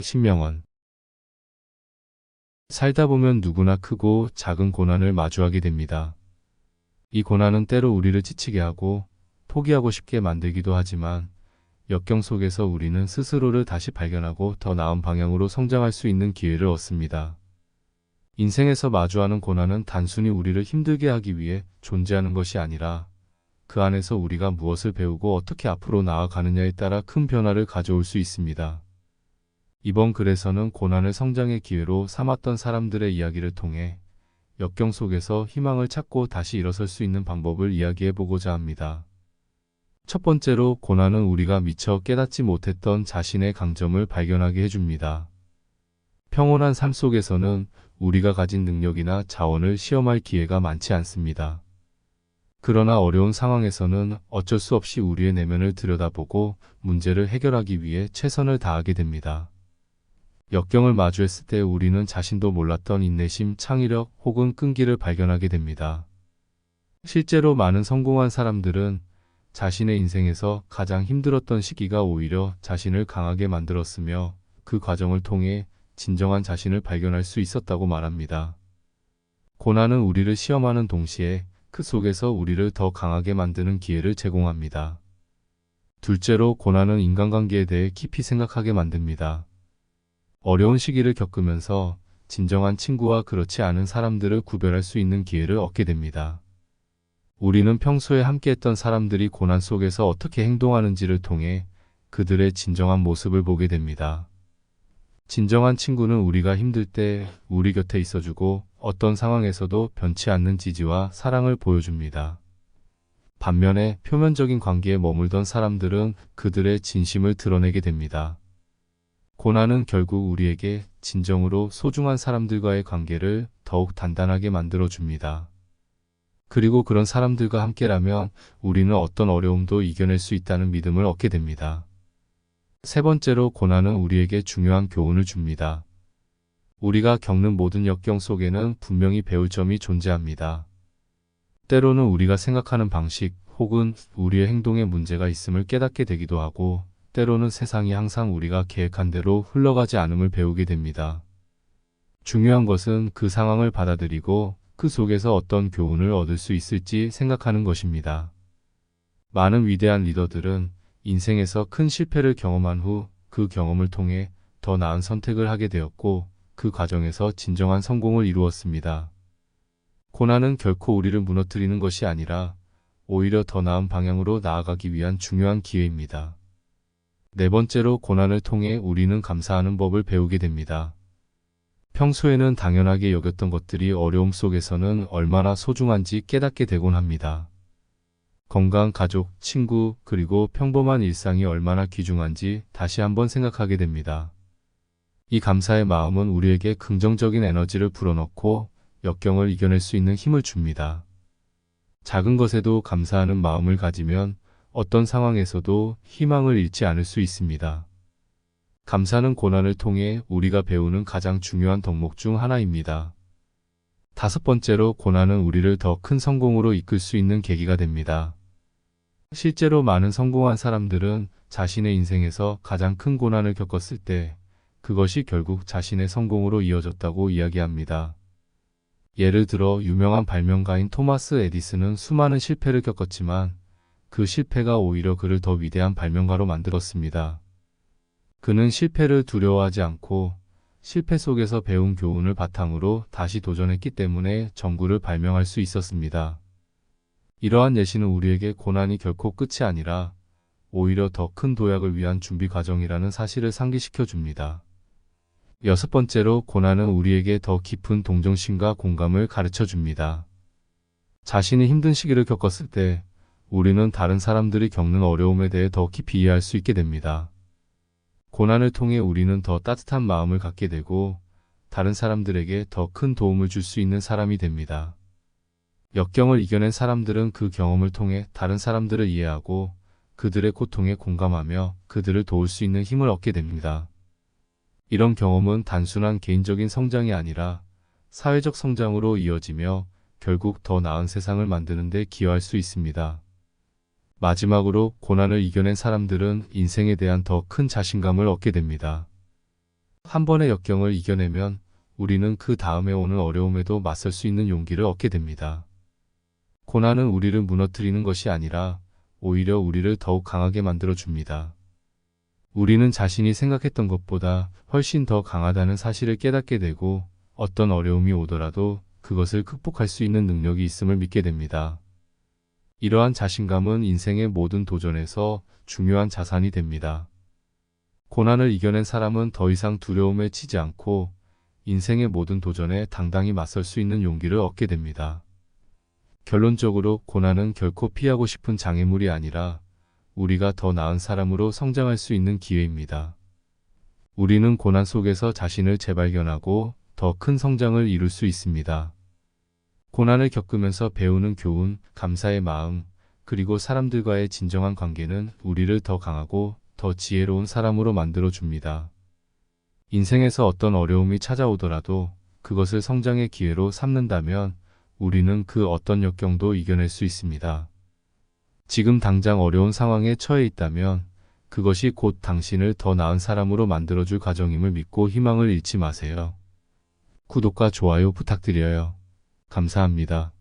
신명원 살다 보면 누구나 크고 작은 고난을 마주하게 됩니다. 이 고난은 때로 우리를 지치게 하고 포기하고 싶게 만들기도 하지만 역경 속에서 우리는 스스로를 다시 발견하고 더 나은 방향으로 성장할 수 있는 기회를 얻습니다. 인생에서 마주하는 고난은 단순히 우리를 힘들게 하기 위해 존재하는 것이 아니라 그 안에서 우리가 무엇을 배우고 어떻게 앞으로 나아가느냐에 따라 큰 변화를 가져올 수 있습니다. 이번 글에서는 고난을 성장의 기회로 삼았던 사람들의 이야기를 통해 역경 속에서 희망을 찾고 다시 일어설 수 있는 방법을 이야기해 보고자 합니다. 첫 번째로 고난은 우리가 미처 깨닫지 못했던 자신의 강점을 발견하게 해줍니다. 평온한 삶 속에서는 우리가 가진 능력이나 자원을 시험할 기회가 많지 않습니다. 그러나 어려운 상황에서는 어쩔 수 없이 우리의 내면을 들여다보고 문제를 해결하기 위해 최선을 다하게 됩니다. 역경을 마주했을 때 우리는 자신도 몰랐던 인내심, 창의력 혹은 끈기를 발견하게 됩니다. 실제로 많은 성공한 사람들은 자신의 인생에서 가장 힘들었던 시기가 오히려 자신을 강하게 만들었으며 그 과정을 통해 진정한 자신을 발견할 수 있었다고 말합니다. 고난은 우리를 시험하는 동시에 그 속에서 우리를 더 강하게 만드는 기회를 제공합니다. 둘째로 고난은 인간관계에 대해 깊이 생각하게 만듭니다. 어려운 시기를 겪으면서 진정한 친구와 그렇지 않은 사람들을 구별할 수 있는 기회를 얻게 됩니다. 우리는 평소에 함께했던 사람들이 고난 속에서 어떻게 행동하는지를 통해 그들의 진정한 모습을 보게 됩니다. 진정한 친구는 우리가 힘들 때 우리 곁에 있어주고 어떤 상황에서도 변치 않는 지지와 사랑을 보여줍니다. 반면에 표면적인 관계에 머물던 사람들은 그들의 진심을 드러내게 됩니다. 고난은 결국 우리에게 진정으로 소중한 사람들과의 관계를 더욱 단단하게 만들어줍니다. 그리고 그런 사람들과 함께라면 우리는 어떤 어려움도 이겨낼 수 있다는 믿음을 얻게 됩니다. 세 번째로 고난은 우리에게 중요한 교훈을 줍니다. 우리가 겪는 모든 역경 속에는 분명히 배울 점이 존재합니다. 때로는 우리가 생각하는 방식 혹은 우리의 행동에 문제가 있음을 깨닫게 되기도 하고 때로는 세상이 항상 우리가 계획한 대로 흘러가지 않음을 배우게 됩니다. 중요한 것은 그 상황을 받아들이고 그 속에서 어떤 교훈을 얻을 수 있을지 생각하는 것입니다. 많은 위대한 리더들은 인생에서 큰 실패를 경험한 후 그 경험을 통해 더 나은 선택을 하게 되었고 그 과정에서 진정한 성공을 이루었습니다. 고난은 결코 우리를 무너뜨리는 것이 아니라 오히려 더 나은 방향으로 나아가기 위한 중요한 기회입니다. 네 번째로 고난을 통해 우리는 감사하는 법을 배우게 됩니다. 평소에는 당연하게 여겼던 것들이 어려움 속에서는 얼마나 소중한지 깨닫게 되곤 합니다. 건강, 가족, 친구, 그리고 평범한 일상이 얼마나 귀중한지 다시 한번 생각하게 됩니다. 이 감사의 마음은 우리에게 긍정적인 에너지를 불어넣고 역경을 이겨낼 수 있는 힘을 줍니다. 작은 것에도 감사하는 마음을 가지면 어떤 상황에서도 희망을 잃지 않을 수 있습니다. 감사는 고난을 통해 우리가 배우는 가장 중요한 덕목 중 하나입니다. 다섯 번째로 고난은 우리를 더 큰 성공으로 이끌 수 있는 계기가 됩니다. 실제로 많은 성공한 사람들은 자신의 인생에서 가장 큰 고난을 겪었을 때 그것이 결국 자신의 성공으로 이어졌다고 이야기합니다. 예를 들어 유명한 발명가인 토마스 에디슨은 수많은 실패를 겪었지만 그 실패가 오히려 그를 더 위대한 발명가로 만들었습니다. 그는 실패를 두려워하지 않고 실패 속에서 배운 교훈을 바탕으로 다시 도전했기 때문에 전구를 발명할 수 있었습니다. 이러한 예시는 우리에게 고난이 결코 끝이 아니라 오히려 더 큰 도약을 위한 준비 과정이라는 사실을 상기시켜 줍니다. 여섯 번째로 고난은 우리에게 더 깊은 동정심과 공감을 가르쳐 줍니다. 자신이 힘든 시기를 겪었을 때 우리는 다른 사람들이 겪는 어려움에 대해 더 깊이 이해할 수 있게 됩니다. 고난을 통해 우리는 더 따뜻한 마음을 갖게 되고 다른 사람들에게 더 큰 도움을 줄 수 있는 사람이 됩니다. 역경을 이겨낸 사람들은 그 경험을 통해 다른 사람들을 이해하고 그들의 고통에 공감하며 그들을 도울 수 있는 힘을 얻게 됩니다. 이런 경험은 단순한 개인적인 성장이 아니라 사회적 성장으로 이어지며 결국 더 나은 세상을 만드는 데 기여할 수 있습니다. 마지막으로 고난을 이겨낸 사람들은 인생에 대한 더 큰 자신감을 얻게 됩니다. 한 번의 역경을 이겨내면 우리는 그 다음에 오는 어려움에도 맞설 수 있는 용기를 얻게 됩니다. 고난은 우리를 무너뜨리는 것이 아니라 오히려 우리를 더욱 강하게 만들어 줍니다. 우리는 자신이 생각했던 것보다 훨씬 더 강하다는 사실을 깨닫게 되고 어떤 어려움이 오더라도 그것을 극복할 수 있는 능력이 있음을 믿게 됩니다. 이러한 자신감은 인생의 모든 도전에서 중요한 자산이 됩니다. 고난을 이겨낸 사람은 더 이상 두려움에 치지 않고 인생의 모든 도전에 당당히 맞설 수 있는 용기를 얻게 됩니다. 결론적으로 고난은 결코 피하고 싶은 장애물이 아니라 우리가 더 나은 사람으로 성장할 수 있는 기회입니다. 우리는 고난 속에서 자신을 재발견하고 더 큰 성장을 이룰 수 있습니다. 고난을 겪으면서 배우는 교훈, 감사의 마음, 그리고 사람들과의 진정한 관계는 우리를 더 강하고 더 지혜로운 사람으로 만들어 줍니다. 인생에서 어떤 어려움이 찾아오더라도 그것을 성장의 기회로 삼는다면 우리는 그 어떤 역경도 이겨낼 수 있습니다. 지금 당장 어려운 상황에 처해 있다면 그것이 곧 당신을 더 나은 사람으로 만들어줄 과정임을 믿고 희망을 잃지 마세요. 구독과 좋아요 부탁드려요. 감사합니다.